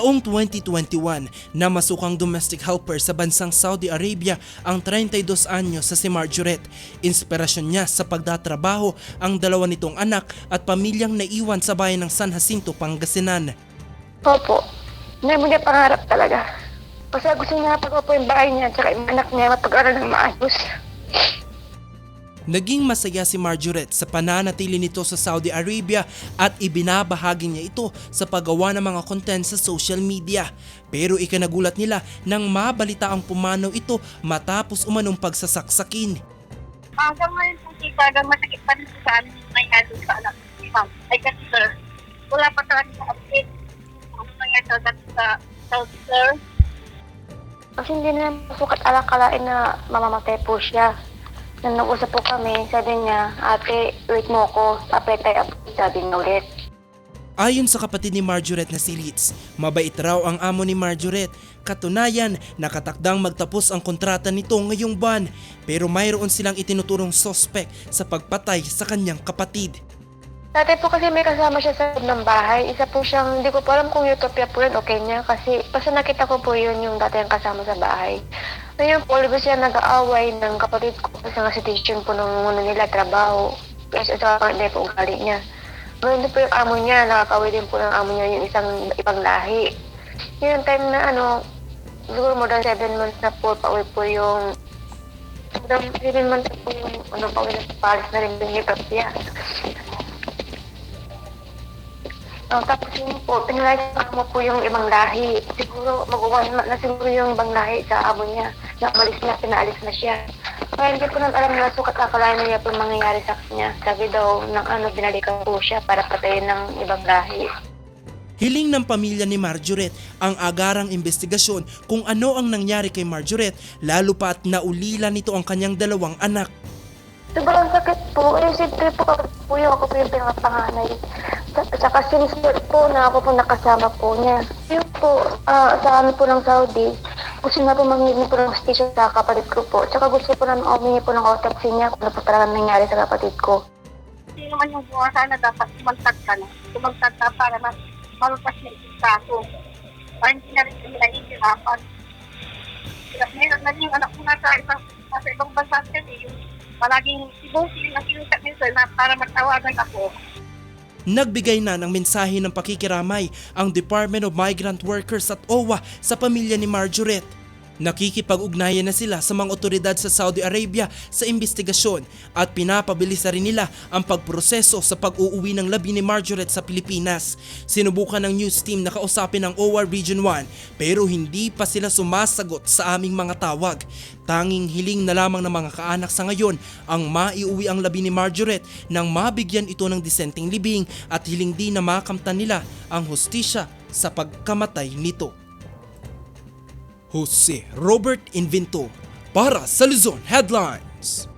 Taong 2021, namasukang domestic helper sa bansang Saudi Arabia ang 32 anyo sa si Marjoret. Inspirasyon niya sa pagdatrabaho ang dalawa nitong anak at pamilyang naiwan sa bayan ng San Jacinto, Pangasinan. Opo. Mo niya pangarap talaga. Kasi gusto niya pag po yung bahay niya at yung anak niya mapag-aral ng maayos. Naging masaya si Marjoret sa pananatili nito sa Saudi Arabia at ibinabahagi niya ito sa paggawa ng mga content sa social media. Pero ikanagulat nila nang mabalita ang pumanaw ito matapos umanong pagsasaksakin. Hanggang ngayon po tita, hanggang masakit pa rin po sa amin yung nangyari sa anak ni ma'am. Ay kasi sir, wala pa talaga sa update. Ano nangyari sa South sir. Kasi hindi na sukat alakalain na mamamatay po siya. Nang nag-usap po kami, sabi niya, ate, wait mo ko, papetay up, sabi niya ulit. Ayon sa kapatid ni Marjoret na si Litz, mabait raw ang amo ni Marjoret. Katunayan, nakatakdang magtapos ang kontrata nito ngayong buwan pero mayroon silang itinuturong sospek sa pagpatay sa kanyang kapatid. Dati po kasi may kasama siya sa loob ng bahay. Isa po siyang, hindi ko po alam kung utopia po yun, okay niya. Kasi basta nakita ko po yun yung dati ang kasama sa bahay. Ngayon po, always siya nag-aaway ng kapatid ko kasi nga situation po nung muna nila, trabaho. Kasi sa hindi po ugali niya. Din po yung amo niya, nakakaway din po ng amo niya yung isang ibang lahi. Yun yung time na ano, siguro more than 7 months na po, pauwi po yung more than 7 months na po yung ano, pauwi na sa Paris na rin yung niya. Oh, tapos yun po, pinalay sa amo po yung ibang lahi. Siguro mag-uwan na siguro yung ibang lahi sa amo niya. Na umalis na, pinaalis na siya. Kaya hindi ko na alam na sukat akalain niya po yung mangyayari sa kanya. Sabi daw, ng ano, binalikan po siya para patayin ng ibang lahi. Hiling ng pamilya ni Marjoret ang agarang investigasyon kung ano ang nangyari kay Marjoret lalo pa at naulila nito ang kanyang dalawang anak. Sobrang sakit po. Eh, siyempre po kapag po yung ako po yung pinakapanganay. Sa- Saka sinisir po na ako po nakasama po niya. Yun po, ah, sa amin po ng Saudi, gusto na po mangingi po ng hostisya sa kapatid ko po. Tsaka gusto po na umingi po ng autopsy niya kung ano po talaga nangyari sa kapatid ko. Sino man yung buwan sana dapat tumagtag ka na. Tumagtag ka para mas malutas na yung kaso. Para hindi na rin kami nahihirapan. Kasi ngayon, naging anak ko nasa ibang, nasa ibang bansa kasi yung palaging ibong na sinukat ni sir na para magtawagan ako. Nagbigay na ng mensahe ng pakikiramay ang Department of Migrant Workers at OWA sa pamilya ni Marjoret. Nakikipag-ugnayan na sila sa mga otoridad sa Saudi Arabia sa investigasyon at pinapabilis na rin nila ang pagproseso sa pag-uuwi ng labi ni Marjoret sa Pilipinas. Sinubukan ng news team na kausapin ang OWA Region 1 pero hindi pa sila sumasagot sa aming mga tawag. Tanging hiling na lamang ng mga kaanak sa ngayon ang maiuwi ang labi ni Marjoret nang mabigyan ito ng disenteng libing at hiling din na makamtan nila ang hustisya sa pagkamatay nito. Jose Robert Invento para sa Luzon Headlines.